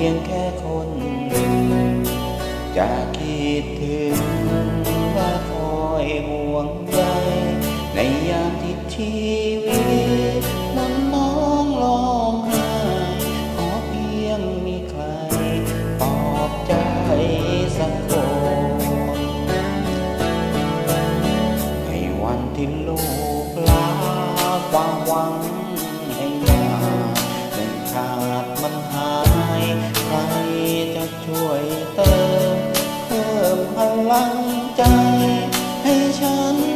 พียงแค่คนจะคิดถึงว่าคอยห่วงใยในยามที่ชีวิต มพลังใจให้ฉัน